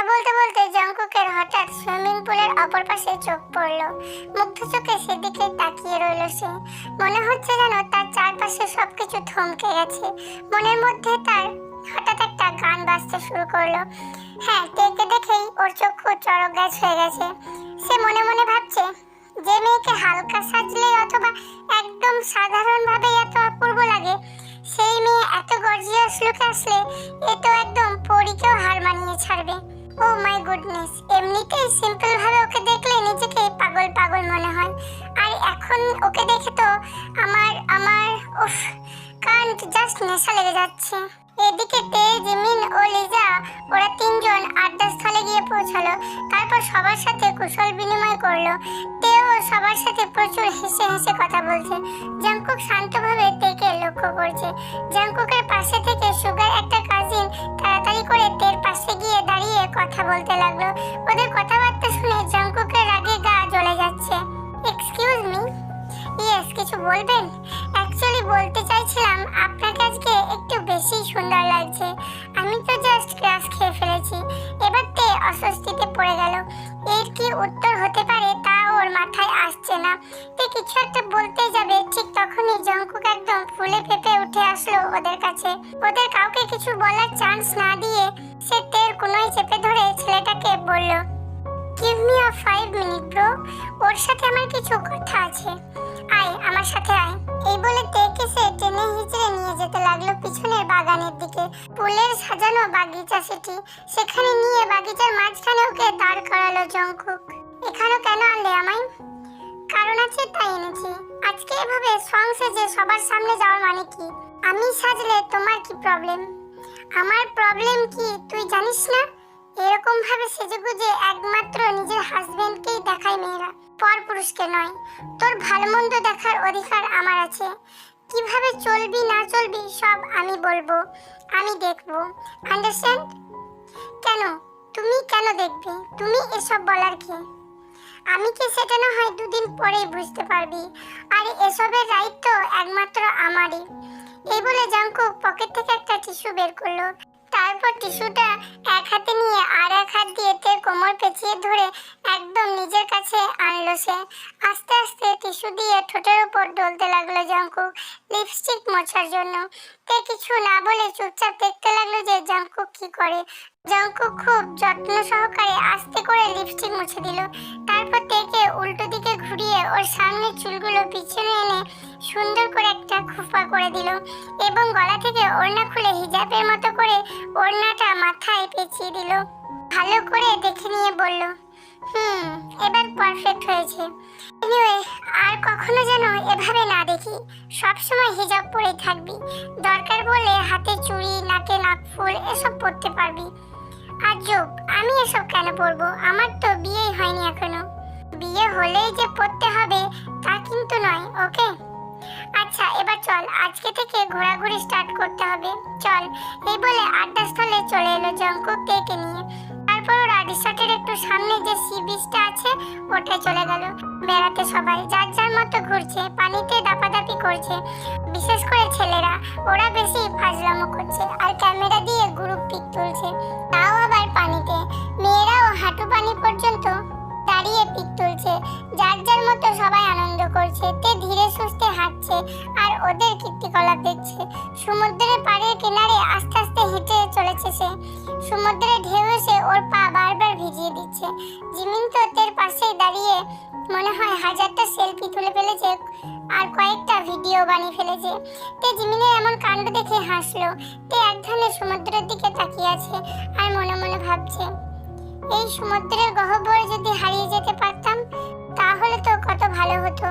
কথা বলতে বলতে জঙ্কুকের হঠাৎ সুইমিং পুলের অপর পাশে চোখ পড়ল। মুগ্ধ চোখে সেদিকে তাকিয়ে রইল সে। মনে হচ্ছে যেন তার চারপাশে সবকিছু থমকে গেছে। মনের মধ্যে তার হঠাৎ একটা গান বাজতে শুরু করল। হ্যাঁ তেকে দেখেই ওর চক্ষু চড়ক গাছ হয়ে গেছে। সে মনে মনে ভাবছে, যে মেয়েকে হালকা সাজলেই পৌঁছালো তারপর সবার সাথে কুশল বিনিময় করল। তেও সবার সাথে প্রচুর হেসে হেসে কথা বলছে। জাংকুক শান্তভাবে তেকে লক্ষ্য করছে। জাংকুকের পাশে থেকে সুগার একটা কাজিন তাড়াতাড়ি করে তের পাশে গিয়ে দাঁড়িয়ে কথা বলতে লাগল। ওদের কথাবার্তা শুনে আসলো ওদের কাছে। ওদের কাউকে কিছু বলার চান্স না দিয়ে সে তের কোনোই চেপে ধরে ছেলেটাকে বলল give me a five minute bro ওর সাথে আমার কিছু কথা আছে। আয়, আমার সাথে আয়। এই বলে তেকে সে টেনে হিচড়ে নিয়ে যেতে লাগল পিছনের বাগানের দিকে। ফুলের সাজানো বাগিচা সেটি। সেখানে নিয়ে বাগিচার মাঝখানে ওকে দাঁড় করালো জঙ্কুক এখানে কেন আনলে আমায়? কারণ আছে, তাই এনেছি। আজকে এভাবে সং সেজে সবার সামনে যাওয়ার মানে কি? আমি সাজলে তোমার কি প্রবলেম আমার প্রবলেম কি, তুই জানিস না? এরকম ভাবে সেজেগুজে একমাত্র নিজের হাজবেন্ডকেই দেখায় মেয়েরা। পর পুরুষকে নয়, তোর ভালো মন্দ দেখার অধিকার আমার আছে। কীভাবে চলবি না চলবি সব আমি বলব, আমি দেখব। আন্ডারস্ট্যান্ড কেন? তুমি কেন দেখবে? তুমি এসব বলার কি? আমি কি সেটা না হয় দুদিন পরেই বুঝতে পারবি? আর এসবের দায়িত্ব একমাত্র আমারই। এই বলে জাঙ্কুক পকেট থেকে একটা টিস্যু বের করল। তারপর টিস্যুটা এক হাতে নিয়ে আর কোমর পেঁচিয়ে ধরে একদম নিজের কাছে আনলো সে। আস্তে আস্তে টিস্যু দিয়ে ঠোঁটের উপর ডলতে লাগল জাঙ্কুক লিপস্টিক মোছার জন্য। তে কিছু না বলে চুপচাপ দেখতে লাগল যে জাঙ্কুক কি করে। জাঙ্কুক খুব যত্ন সহকারে আস্তে করে লিপস্টিক মুছে দিল। তারপর তেকে উল্টো দিকে ঘুরিয়ে ওর সামনের চুলগুলো পিছনে এনে সুন্দর করে একটা খোপা করে দিল এবং গলা থেকে ওড়না খুলে হিজাবের মতো করে ওড়নাটা মাথায় পেঁচিয়ে দিল। ভালো করে দেখে নিয়ে বলল, হুম, এবার পারফেক্ট হয়েছে। এনিওয়ে আর কখনো যেন এভাবে না দেখি। সব সময় হিজাব পরে থাকবি। দরকার বলে হাতে চুড়ি, নাকে নাকফুল এসব পরতে পারবি। আজব আমি এসব কেন পরবো? আমার তো বিয়েই হয়নি এখনও। বিয়ে হলেই যে পড়তে হবে, তা কিন্তু নয়, ওকে? আচ্ছা এবার চল, আজকে থেকে ঘোরাঘুরি স্টার্ট করতে হবে। চল, এই বলে আড্ডা স্থলে চলে এলো জঙ্কুক তেকে নিয়ে। তারপর ওরা একটু সামনে যে সি বিচটা আছে, ওটা চলে গেল। বেড়াতে সবাই যার যার মতো ঘুরছে, পানিতে দাপাদাপি করছে। বিশেষ করে ছেলেরা, ওরা বেশি ফাজলামো করছে আর ক্যামেরা দিয়ে গ্রুপ পিক তুলছে। তাও আবার পানিতে। মেয়েরাও হাঁটু পানি পর্যন্ত দাঁড়িয়ে পিক তুলছে। যার যার মতো সবাই আনন্দ করছে। তে ধীরে সুস্থে হাঁটছে আর ওদের কীর্তিকলাপ দেখছে। সমুদ্রের পাড়ের কিনারে আস্তে আস্তে হেঁটে চলেছে সে। সমুদ্রের ঢেউ এসে ওর পা বারবার ভিজিয়ে দিচ্ছে। জিমিন তো তের পাশেই দাঁড়িয়ে মনে হয় হাজারটা সেলফি তুলে ফেলেছে আর কয়েকটা ভিডিও বানিয়ে ফেলেছে। তে জিমিনের এমন কাণ্ড দেখে হাসলো। তে এক ধরনের সমুদ্রের দিকে তাকিয়ে আছে আর মনে মনে ভাবছে এই সমুদ্রের গহ্বরে যদি হারিয়ে যেতে পারতাম, তাহলে তো কত ভালো হতো।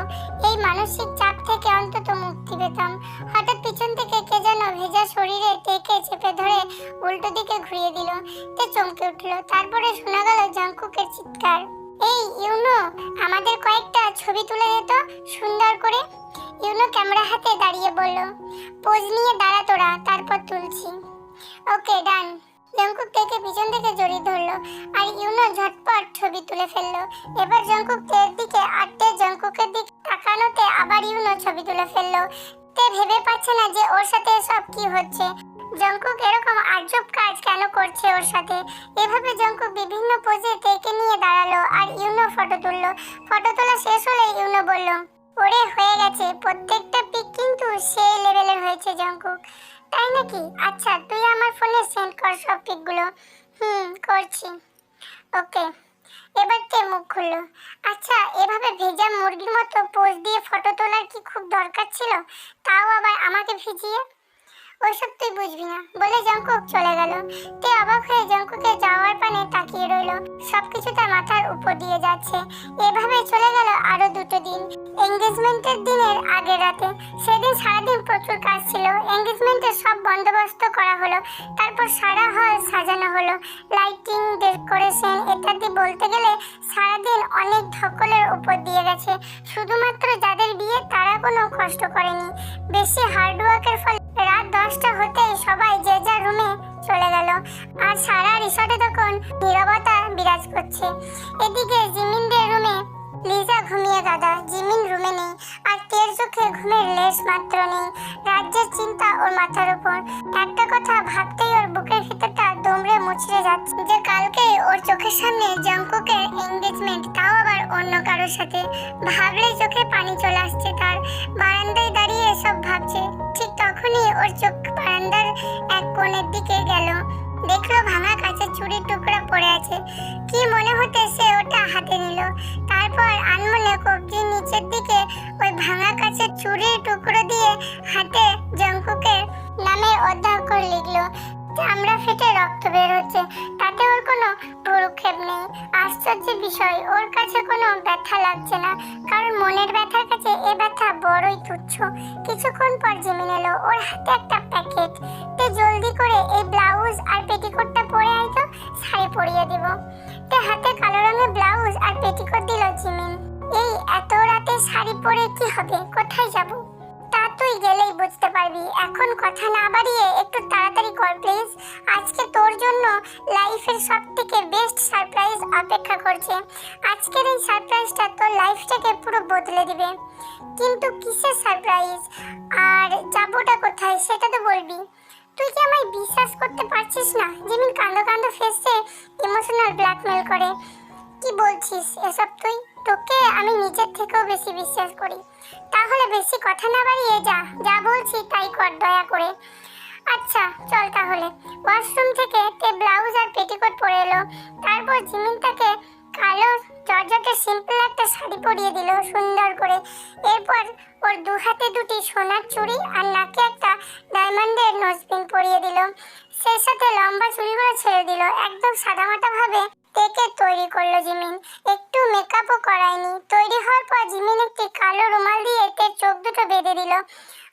এই মানসিক চাপ থেকে অন্তত মুক্তি পেতাম। হঠাৎ পিছন থেকে কে যেন ভেজা শরীরে টেকে চেপে ধরে উল্টো দিকে ঘুরিয়ে দিল। তে চমকে উঠল। তারপরে শোনা গেল জাঙ্কুকের চিৎকার। এই, ইউনো, আমাদের কয়েকটা ছবি তুলে দিত সুন্দর করে। ইউনো ক্যামেরা হাতে দাঁড়িয়ে বলল, পোজ নিয়ে দাঁড়া তোরা, তারপর তুলছি। ওকে, ডান। জঙ্কুক থেকে পিছন থেকে জড়িয়ে ধরলো আর ইউনো ঝটপট ছবি তুলে ফেলল। এবার জঙ্কুক তের দিকে আর জঙ্কুকের দিকে তাকানোতে আবার ইউনো ছবি তুলে ফেলল। তে ভেবে পাচ্ছে না যে ওর সাথে সব কি হচ্ছে। জঙ্কুক এরকম আজব কাজ কেন করছে ওর সাথে? এভাবে জঙ্কুক বিভিন্ন পোজে তেকে নিয়ে দাঁড়াল আর ইউনো ফটো তুললো। ফটো তোলা শেষ হলে ইউনো বলল, ওরে হয়ে গেছে, প্রত্যেকটা পিক কিন্তু সেই লেভেলের হয়েছে জঙ্কুক। তাই নাকি? আচ্ছা তুই আমার ফোনে সেন্ড কর সব পিকগুলো। হুম, করছি। ওকে, এবার কে মুখ খুললো। আচ্ছা এভাবে ভেজা মুরগির মতো পোজ দিয়ে ফটো তোলার কি খুব দরকার ছিল? তাও আবার আমাকে ভিজিয়ে? ওইসব তুই বুঝবি না। বলে জঙ্কুক চলে গেল। তে অবাক হয়ে জঙ্কুকে যাওয়ার পানে তাকিয়ে রইল। সবকিছু তার মাথার উপর দিয়ে যাচ্ছে। এভাবে চলে গেল আরও দুটো দিন। এঙ্গেজমেন্টের দিনের আগের রাতে সেদিন সারাদিন প্রচুর কাজ ছিল। এঙ্গেজমেন্টের সব বন্দোবস্ত করা হলো। তারপর সারা হল সাজানো হলো। লাইটিং ডেকোরেশন ইত্যাদি বলতে গেলে সারাদিন অনেক ধকলের উপর দিয়ে গেছে। শুধুমাত্র যাদের বিয়ে তারা কোনো কষ্ট করেনি। বেশি হার্ডওয়ার্কের ফলে রাত দশটা হতেই সবাই যে যার রুমে চলে গেল। আর সারা রিসর্টে তখন নীরবতা বিরাজ করছে। এদিকে জিমিনদের রুমে লিজা ঘুমিয়ে দাদা, জিমিন রুমে নেই। আর তের চোখে ঘুমের লেশ মাত্র নেই। রাজ্যের চিন্তা ওর মাথার উপর। একটা কথা ভাবতেই ওর বুকের ভিতরটা দমড়ে মুচড়ে যাচ্ছে যে কালকে ওর চোখের সামনে জঙ্কুকের এঙ্গেজমেন্ট তাও আবার অন্য কারোর সাথে। ভাবলেই চোখে পানি চলে আসছে তার। বারান্দায় দাঁড়িয়ে সব ভাবছে। ঠিক তখনই ওর চোখ বারান্দার এক কোণের দিকে গেল। দেখল ভাঙা কাছে চুরির টুকরা পড়ে আছে। কি মনে হতে সে ওটা হাতে নিল। তারপর আনমনে কবজির নিচের দিকে ওই ভাঙা কাছের চুরির টুকরো দিয়ে হাতে জঙ্কুকের নামে অধ্যাক্ষর লিখলো। আমরা ফেটে রক্ত বের হচ্ছে। ভুরুক্ষেপ নেই। আশ্চর্যের বিষয়, ওর কাছে কোনো ব্যথা লাগছে না। কারণ মনের ব্যথার কাছে এ ব্যথা বড়ই তুচ্ছ। কিছুক্ষণ পর জিমিন এলো, ওর হাতে একটা প্যাকেট। তে জলদি করে এই ব্লাউজ আর পেটিকোটটা পরে আয় তো, শাড়ি পরিয়ে দিব। তে হাতে কালো রঙের ব্লাউজ আর পেটিকোট দিল জিমিন। এই এত রাতে শাড়ি পরে কি হবে? কোথায় যাব? তুই গেলেই বুঝতে পারবি। এখন কথা না বাড়িয়ে একটু তাড়াতাড়ি কর প্লিজ আজকে তোর জন্য লাইফের সব থেকে বেস্ট সারপ্রাইজ অপেক্ষা করছে। আজকের এই সারপ্রাইজটা তোর লাইফটাকে পুরো বদলে দিবে। কিন্তু কিসের সারপ্রাইজ আর যাবোটা কোথায় সেটা তো বলবি। তুই কি আমায় বিশ্বাস করতে পারছিস না? যেমন কান্দো কান্দো ফেসে ইমোশনাল ব্ল্যাকমেল করে। কি বলছিস এসব তুই? তোকে আমি নিজের থেকেও বেশি বিশ্বাস করি। তাহলে বেশি কথা না বাড়িয়ে যা যা বলছি তাই কর দয়া করে। আচ্ছা চল তাহলে। ওয়াশরুম থেকে তে ব্লাউজ আর পেটিকোট পরে এলো। তারপর জিমিন তাকে কালো জর্জটের সিম্পল একটা শাড়ি পরিয়ে দিল সুন্দর করে। এরপর ওর দু হাতে দুটি সোনার চুড়ি আর নাকে একটা ডায়মন্ডের নোজপিন পরিয়ে দিল। সেই সাথে লম্বা চুলগুলো ছেড়ে দিল। একদম সাদামাটা তেকে তৈরি করল জিমিন। একটু মেকআপও করায়নি। তৈরি হওয়ার পর জিমিন একটি কালো রুমাল দিয়ে তের চোখ দুটো বেঁধে দিল।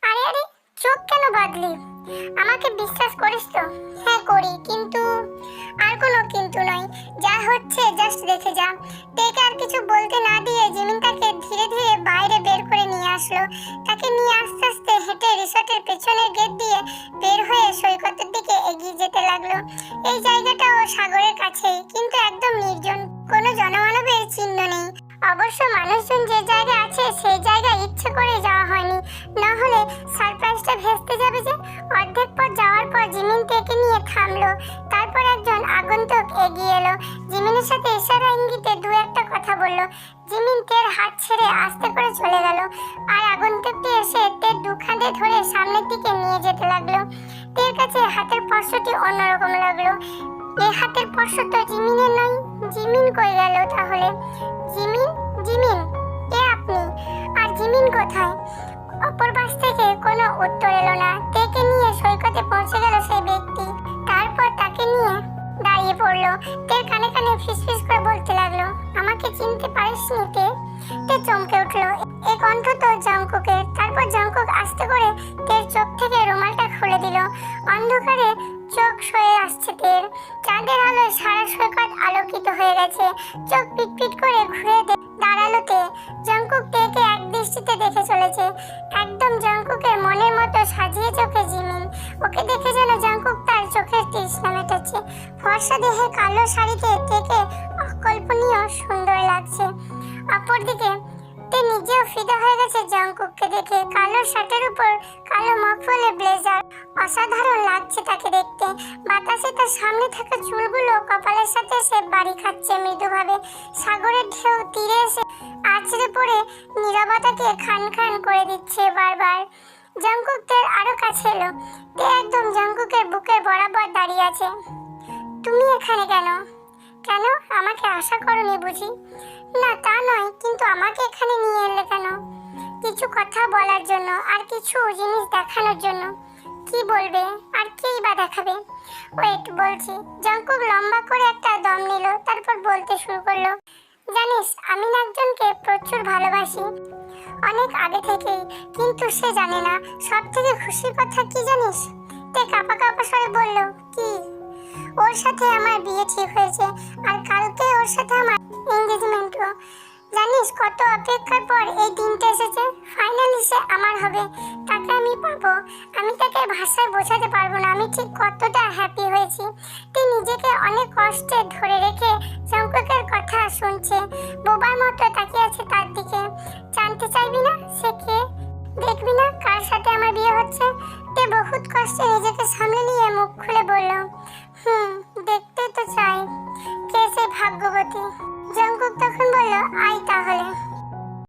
আরে আরে, চোখ কেন বাঁধলি? আমাকে বিশ্বাস করিস তো? হ্যাঁ করি, কিন্তু আর কোনো কিন্তু নয়। যা হচ্ছে জাস্ট দেখে যা। তেকে আর কিছু বলতে না দিয়ে জিমিন তাকে ধীরে ধীরে বাইরে বের করে নিয়ে আসলো। তাকে নিয়ে আস্তে আস্তে হেঁটে রিসর্টের পেছনের গেট দিয়ে বের হয়ে সৈকতের দিকে এগিয়ে যেতে লাগল। এই জায়গাটাও সাগরের কাছেই, কিন্তু একদম নির্জন। কোনো জনমানবের চিহ্ন নেই। অবশ্য মানুষজন যে জায়গায় আছে, সেই জায়গায় ইচ্ছে করে যাওয়া হয়নি। না হলে সারপ্রাইজটা ভেস্তে যাবে যে অর্ধেক পথ যাওয়ার পর জিমিন তেকে নিয়ে থামলো। তারপর একজন আগন্তুক এগিয়ে এলো। জিমিনের সাথে ইশারা ইঙ্গিতে দু একটা কথা বলল। জিমিন তের হাত ছেড়ে আস্তে করে চলে গেল। আর আগন্তুকটি এসে তের দুখানে ধরে সামনের দিকে নিয়ে যেতে লাগল। তের কাছে হাতের স্পর্শটি অন্যরকম লাগল। এই হাতের স্পর্শ তো জিমিনের নয় জিমিন কই গেল তাহলে? জিমিন? জিমিন, কে আপনি? আর জিমিন কোথায়? অপর পাশ থেকে কোনো উত্তর এলো না। তেকে নিয়ে সৈকতে পৌঁছে গেল সেই ব্যক্তি। তারপর তাকে নিয়ে দাঁড়িয়ে পড়ল। তের কানে কানে ফিসফিস করে বলতে লাগল, আমাকে চিনতে পারিস নি তে? তে চমকে উঠল। এক কণ্ঠ তো তারপর জঙ্কুক আস্তে করে তের চোখ থেকে রুমালটা খুলে দিল। অন্ধকারে চোখ সয়ে আসছে তের চাঁদের আলোয় সারা সৈকত আলোকিত হয়ে গেছে। চোখ পিটপিট করে ঘুরে দাঁড়াল তে। জঙ্কুক তেকে এক দৃষ্টিতে দেখে চলেছে। একদম জঙ্কুকের মনের মতো সাজিয়ে চোখে জিমিন। ওকে দেখে যেন জঙ্কুক তার চোখের তৃষ্ণা মেটাচ্ছে। ফর্সা দেহে কালো শাড়িতে অসাধারণ লাগছে তাকে দেখতে। বাতাসে তার সামনে থাকা চুলগুলো, কপালের সাথে সে বাড়ি খাচ্ছে মৃদুভাবে। সাগরের ঢেউ তীরে এসে আছড়ে পড়ে নীরবতাকে খান খান করে দিচ্ছে বারবার। জঙ্কুকদের আরও কাছে এলো। তে একদম জঙ্কুকের বুকের বরাবর দাঁড়িয়ে আছে? তুমি এখানে কেন? কেন আমাকে আশা করনি বুঝি? না, তা নয়, কিন্তু আমাকে এখানে নিয়ে এলে কেন? কিছু কথা বলার জন্য আর কিছু জিনিস দেখানোর জন্য। কি বলবে? আর কেই বা দেখাবে? ওয়েট, বলছি। জঙ্কুক লম্বা করে একটা দম নিল, তারপর বলতে শুরু করল, জানিস, আমি একজনকে প্রচুর ভালোবাসি, অনেক আগে থেকেই, কিন্তু সে জানে না সব থেকে খুশির কথা কি জানিস? তে কাপা কাপা স্বরে বলল, কি? ওর সাথে আমার বিয়ে ঠিক হয়েছে, আর কালকে ওর সাথে আমার এঙ্গেজমেন্টও জানিস কত অপেক্ষার পর এই দিনটা এসেছে। ফাইনালি সে আমার হবে। তাকে আমি পাবো। আমি তাকে ভাষায় বোঝাতে পারব না। আমি ঠিক কতটা হ্যাপি হয়েছি। তুই নিজেকে অনেক কষ্টে ধরে রেখে শঙ্ককের কথা শুনছে। বোবার মতো তাকিয়ে আছে তার দিকে। জানতে চাইবি না সে কে? দেখবি না কার সাথে আমার বিয়ে হচ্ছে? তে বহুত কষ্টে নিজেকে সামলে নিয়ে মুখ খুলে বলল, হুম, দেখতে তো চাই। সে ভাগ্যবতী। জঙ্কুক তখন বলল আয় তাহলে।